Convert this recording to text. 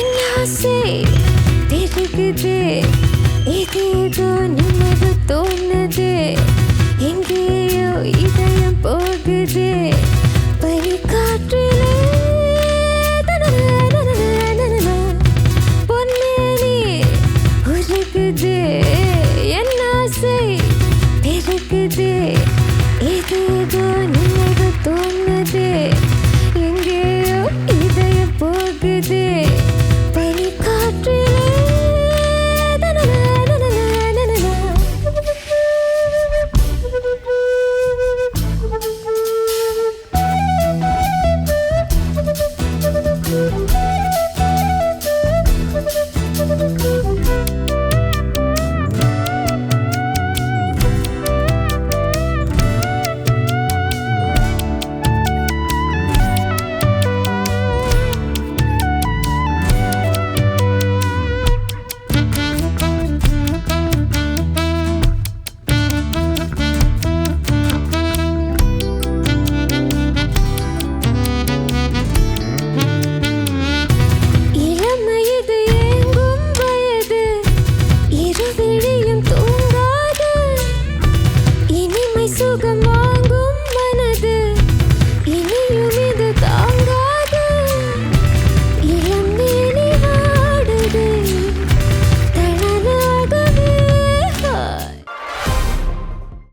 என் ஆசை பெருகுது இது ஏதோ நினைவு தோணுது. எங்கேயோ இதயம் போகுது. பரிகாற்றிலே பொன்மேனி உருகுது. என் ஆசை பெருகுது இது ஏதோ நினைவு தோணுது. যে